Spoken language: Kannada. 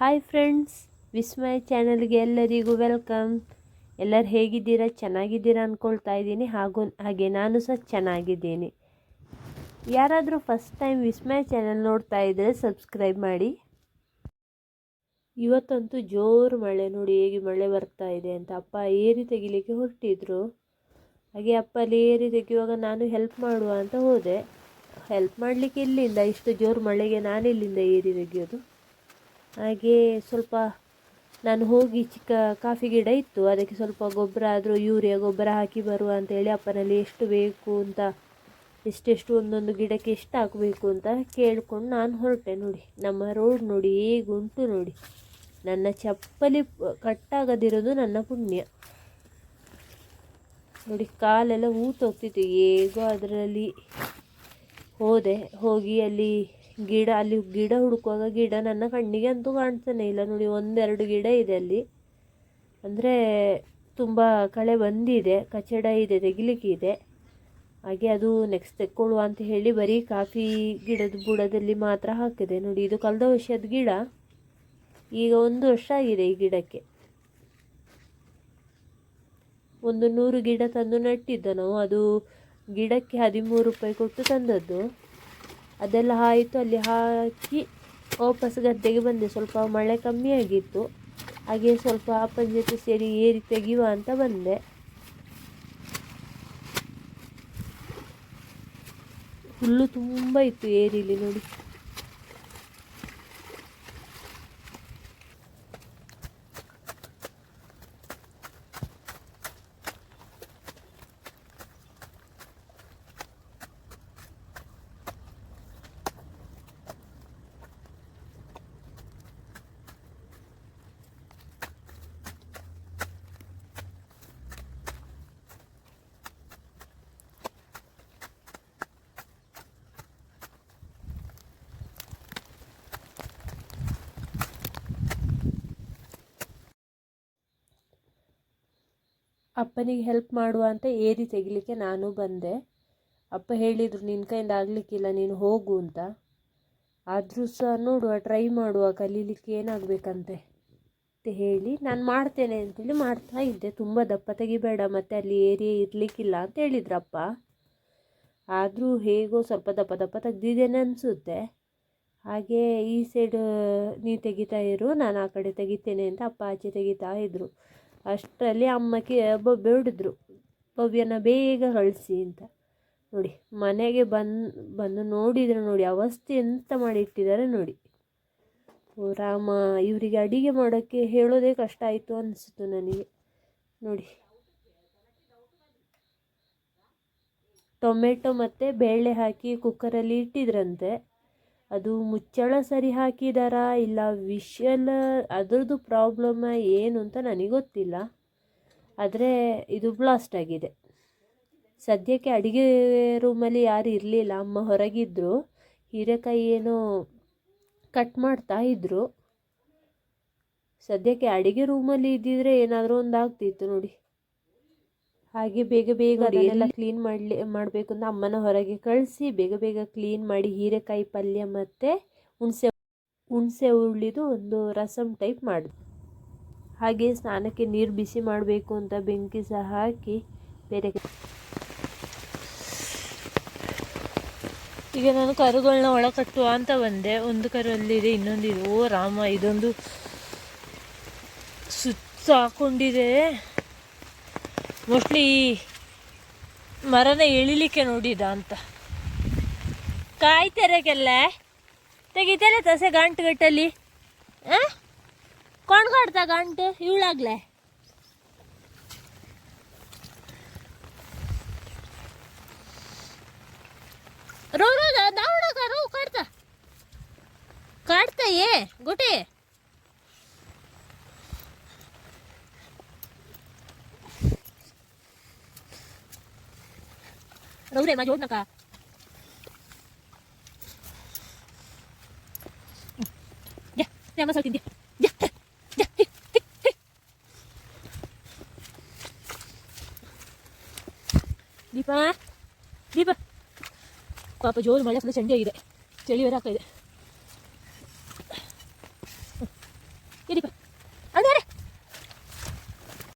ಹಾಯ್ ಫ್ರೆಂಡ್ಸ್ ವಿಸ್ಮಯ ಚಾನಲ್ಗೆ ಎಲ್ಲರಿಗೂ ವೆಲ್ಕಮ್ ಎಲ್ಲರು ಹೇಗಿದ್ದೀರಾ? ಚೆನ್ನಾಗಿದ್ದೀರಾ ಅಂದ್ಕೊಳ್ತಾ ಇದ್ದೀನಿ. ಹಾಗೂ ಹಾಗೆ ನಾನು ಸಹ ಚೆನ್ನಾಗಿದ್ದೀನಿ. ಯಾರಾದರೂ ಫಸ್ಟ್ ಟೈಮ್ ವಿಸ್ಮಯ ಚಾನಲ್ ನೋಡ್ತಾ ಇದ್ದರೆ ಸಬ್ಸ್ಕ್ರೈಬ್ ಮಾಡಿ. ಇವತ್ತಂತೂ ಜೋರು ಮಳೆ ನೋಡಿ ಹೇಗೆ ಮಳೆ ಬರ್ತಾ ಇದೆ ಅಂತ ಅಪ್ಪ ಏರಿ ತೆಗಿಲಿಕ್ಕೆ ಹೊರಟಿದ್ರು. ಹಾಗೆ ಅಪ್ಪ ಅಲ್ಲಿ ಏರಿ ತೆಗೆಯುವಾಗ ನಾನು ಹೆಲ್ಪ್ ಮಾಡುವ ಅಂತ ಹೋದೆ. ಹೆಲ್ಪ್ ಮಾಡಲಿಕ್ಕೆ ಇಲ್ಲಿಂದ ಇಷ್ಟು ಜೋರು ಮಳೆಗೆ ನಾನಿಲ್ಲಿಂದ ಏರಿ ತೆಗೆಯೋದು. ಹಾಗೆ ಸ್ವಲ್ಪ ನಾನು ಹೋಗಿ ಚಿಕ್ಕ ಕಾಫಿ ಗಿಡ ಇತ್ತು. ಅದಕ್ಕೆ ಸ್ವಲ್ಪ ಗೊಬ್ಬರ ಆದರೂ ಯೂರಿಯಾ ಗೊಬ್ಬರ ಹಾಕಿ ಬರುವ ಅಂತ ಹೇಳಿ ಅಪ್ಪನಲ್ಲಿ ಎಷ್ಟು ಬೇಕು ಅಂತ ಎಷ್ಟೆಷ್ಟು ಒಂದೊಂದು ಗಿಡಕ್ಕೆ ಎಷ್ಟು ಹಾಕಬೇಕು ಅಂತ ಕೇಳ್ಕೊಂಡು ನಾನು ಹೊರಟೆ ನೋಡಿ. ನಮ್ಮ ರೋಡ್ ನೋಡಿ ಹೇಗುಂಟು ನೋಡಿ. ನನ್ನ ಚಪ್ಪಲಿ ಕಟ್ಟಾಗದಿರೋದು ನನ್ನ ಪುಣ್ಯ. ನೋಡಿ, ಕಾಲೆಲ್ಲ ಊತೋಗ್ತಿತ್ತು ಹೇಗೋ ಅದರಲ್ಲಿ ಹೋದೆ. ಹೋಗಿ ಅಲ್ಲಿ ಗಿಡ, ಅಲ್ಲಿ ಗಿಡ ಹುಡುಕುವಾಗ ಗಿಡ ನನ್ನ ಕಣ್ಣಿಗೆ ಅಂತೂ ಕಾಣ್ತಾನೆ. ಇಲ್ಲ ನೋಡಿ, ಒಂದೆರಡು ಗಿಡ ಇದೆ ಅಲ್ಲಿ. ಅಂದರೆ ತುಂಬ ಕಳೆ ಬಂದಿದೆ, ಕಚಡ ಇದೆ ತೆಗಿಲಿಕ್ಕಿದೆ ಹಾಗೆ ಅದು ನೆಕ್ಸ್ಟ್ ತೆಕ್ಕೊಳ್ಳುವ ಅಂತ ಹೇಳಿ ಬರೀ ಕಾಫಿ ಗಿಡದ ಬುಡದಲ್ಲಿ ಮಾತ್ರ ಹಾಕಿದೆ. ನೋಡಿ, ಇದು ಕಳೆದ ವರ್ಷದ ಗಿಡ. ಈಗ ಒಂದು ವರ್ಷ ಆಗಿದೆ ಈ ಗಿಡಕ್ಕೆ. ಒಂದು ನೂರು ಗಿಡ ತಂದು ನೆಟ್ಟಿದ್ದ ನಾವು ಅದು ಗಿಡಕ್ಕೆ ಹದಿಮೂರು ರೂಪಾಯಿ ಕೊಟ್ಟು ತಂದದ್ದು. ಅದೆಲ್ಲ ಆಯಿತು, ಅಲ್ಲಿ ಹಾಕಿ ವಾಪಸ್ ಗದ್ದೆಗೆ ಬಂದೆ. ಸ್ವಲ್ಪ ಮಳೆ ಕಮ್ಮಿ ಆಗಿತ್ತು. ಹಾಗೆ ಸ್ವಲ್ಪ ಅಪ್ಪನ ಜೊತೆ ಸೇರಿ ಏರಿ ತೆಗೆಯುವ ಅಂತ ಬಂದೆ. ಹುಲ್ಲು ತುಂಬ ಇತ್ತು ಏರಿಲಿ ನೋಡಿ. ಅಪ್ಪನಿಗೆ ಹೆಲ್ಪ್ ಮಾಡುವ ಅಂತ ಏರಿ ತೆಗಿಲಿಕ್ಕೆ ನಾನು ಬಂದೆ. ಅಪ್ಪ ಹೇಳಿದರು ನಿನ್ನ ಕೈಯಿಂದ ಆಗಲಿಕ್ಕಿಲ್ಲ, ನೀನು ಹೋಗು ಅಂತ. ಆದರೂ ಸಹ ನೋಡುವ ಟ್ರೈ ಮಾಡುವ, ಕಲೀಲಿಕ್ಕೆ ಏನಾಗಬೇಕಂತೆ ಅಂತ ಹೇಳಿ ನಾನು ಮಾಡ್ತೇನೆ ಅಂತೇಳಿ ಮಾಡ್ತಾ ಇದ್ದೆ. ತುಂಬ ದಪ್ಪ ತೆಗಿಬೇಡ, ಮತ್ತು ಅಲ್ಲಿ ಏರಿ ಇರಲಿಕ್ಕಿಲ್ಲ ಅಂತ ಹೇಳಿದ್ರಪ್ಪ ಆದರೂ ಹೇಗೋ ಸ್ವಲ್ಪ ದಪ್ಪ ದಪ್ಪ ತೆಗ್ದಿದ್ದೇನೆ ಅನಿಸುತ್ತೆ. ಹಾಗೆ ಈ ಸೈಡ್ ನೀ ತೆಗಿತಾ ಇರು, ನಾನು ಆ ಕಡೆ ತೆಗಿತೇನೆ ಅಂತ ಅಪ್ಪ ಆಚೆ ತೆಗಿತಾ ಇದ್ದರು ಅಷ್ಟರಲ್ಲಿ ಅಮ್ಮಕ್ಕೆ ಬೊಬ್ಬೆ ಹೊಡೆದ್ರು ಭವ್ಯನ ಬೇಗ ಕಳಿಸಿ ಅಂತ. ನೋಡಿ, ಮನೆಗೆ ಬಂದು ಬಂದು ನೋಡಿದರೆ ನೋಡಿ, ಅವಸ್ಥೆ ಎಂತ ಮಾಡಿಟ್ಟಿದ್ದಾರೆ ನೋಡಿ. ರಾಮ, ಇವರಿಗೆ ಅಡಿಗೆ ಮಾಡೋಕ್ಕೆ ಹೇಳೋದೇ ಕಷ್ಟ ಆಯಿತು ಅನಿಸ್ತು ನನಗೆ. ನೋಡಿ. ಟೊಮೆಟೊ ಮತ್ತು ಬೇಳೆ ಹಾಕಿ ಕುಕ್ಕರಲ್ಲಿ ಇಟ್ಟಿದ್ರಂತೆ. ಅದು ಮುಚ್ಚಳ ಸರಿ ಹಾಕಿದಾರಾ ಇಲ್ಲ ವಿಷಲ್ ಅದರದ್ದು ಪ್ರಾಬ್ಲಮ್ ಏನು ಅಂತ ನನಗೆ ಗೊತ್ತಿಲ್ಲ. ಆದರೆ ಇದು ಬ್ಲಾಸ್ಟ್ ಆಗಿದೆ. ಸದ್ಯಕ್ಕೆ ಅಡುಗೆ ರೂಮಲ್ಲಿ ಯಾರು ಇರಲಿಲ್ಲ, ಅಮ್ಮ ಹೊರಗಿದ್ದರು ಹೀರೆಕಾಯಿ ಏನೋ ಕಟ್ ಮಾಡ್ತಾ ಇದ್ದರು ಸದ್ಯಕ್ಕೆ ಅಡುಗೆ ರೂಮಲ್ಲಿ ಇದ್ದಿದ್ರೆ ಏನಾದರೂ ಒಂದು ಆಗ್ತಿತ್ತು ನೋಡಿ. ಹಾಗೆ ಬೇಗ ಬೇಗ ಅದನ್ನೆಲ್ಲ ಕ್ಲೀನ್ ಮಾಡಲಿ ಮಾಡಬೇಕು ಅಂತ ಅಮ್ಮನ ಹೊರಗೆ ಕಳಿಸಿ ಬೇಗ ಬೇಗ ಕ್ಲೀನ್ ಮಾಡಿ ಹೀರೆಕಾಯಿ ಪಲ್ಯ ಮತ್ತು ಹುಣಸೆ ಹುಣಸೆ ಉರುಳಿದು ಒಂದು ರಸಮ್ ಟೈಪ್ ಮಾಡಿದೆ. ಹಾಗೆ ಸ್ನಾನಕ್ಕೆ ನೀರು ಬಿಸಿ ಮಾಡಬೇಕು ಅಂತ ಬೆಂಕಿ ಸಹ ಹಾಕಿ ಬೇರೆ ಈಗ ನಾನು ಕರುಗಳನ್ನ ಒಳ ಕಟ್ಟುವ ಅಂತ ಬಂದೆ. ಒಂದು ಕರು ಅಲ್ಲಿದೆ ಇನ್ನೊಂದಿದೆ ಓ ರಾಮ ಇದೊಂದು ಸುತ್ತ ಹಾಕೊಂಡಿದೆ. ಮೋಸ್ಟ್ಲಿ ಮರನ ಎಳಿಲಿಕ್ಕೆ ನೋಡಿದ ಅಂತ ಕಾಯ್ತೆರಗೆಲ್ಲ ತೆಗಿತಾರೆ ತಸೆ ಗಂಟು ಗಟ್ಟಲ್ಲಿ ಕೊಂಡ್ಕೊಡ್ತಾ ಗಂಟು, ಇವಳಾಗ್ಲೆ. ರೋ ರೋ ದಾವಣ ರೋ ಕಾಡ್ತಾ. ಕಾಡ್ತಾ ಏ, ಗುಟಿ? Rauda maju nak. Ya, dia Đi dia. Ya. Ya. mà ದೀಪ ಪಾಪ ಜೋರು ಮಳೆ ಫುಲ್ ಚಂಡಿ ಆಗಿದೆ ಚಳಿ ಬರಾಗ್ತಾ đấy